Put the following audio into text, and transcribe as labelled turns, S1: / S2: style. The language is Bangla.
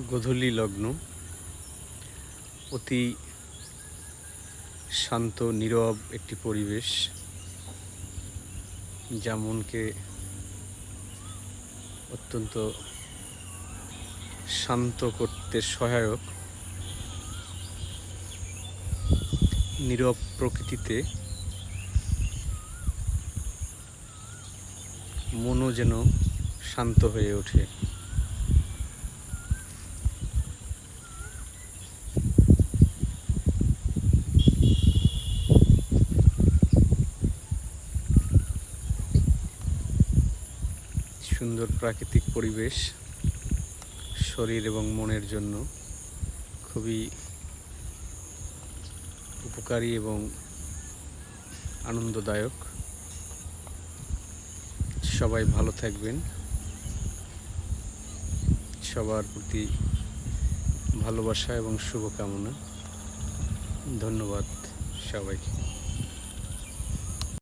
S1: গোধূলি লগ্ন। অতি শান্ত, নীরব একটি পরিবেশ, যা মনকে অত্যন্ত শান্ত করতে সহায়ক। নীরব প্রকৃতিতে মনও যেন শান্ত হয়ে ওঠে। সুন্দর প্রাকৃতিক পরিবেশ শরীর এবং মনের জন্য খুবই উপকারী এবং আনন্দদায়ক। সবাই ভালো থাকবেন। সবার প্রতি ভালোবাসা এবং শুভকামনা। ধন্যবাদ সবাইকে।